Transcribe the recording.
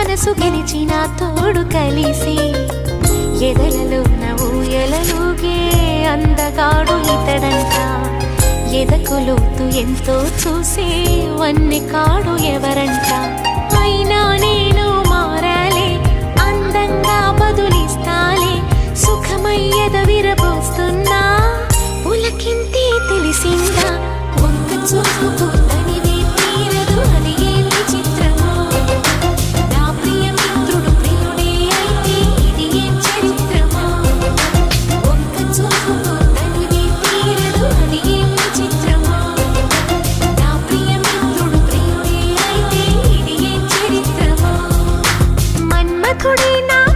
మనసు గెలిచిన తోడు కలిసి ఎదలలో నవ్వు ఎలలోగే అందగాడు ఇతడంట. ఎదకులోతు ఎంతో చూసే వన్ని కాడు ఎవరంట. అయినా నేను మారాలి అందంగా బదులిస్తాలి సుఖమై ఎదవిరబోస్తున్నా ఉలకింతే తెలిసిందా? ముందు చూపు ಕೊಡಿ ನಾ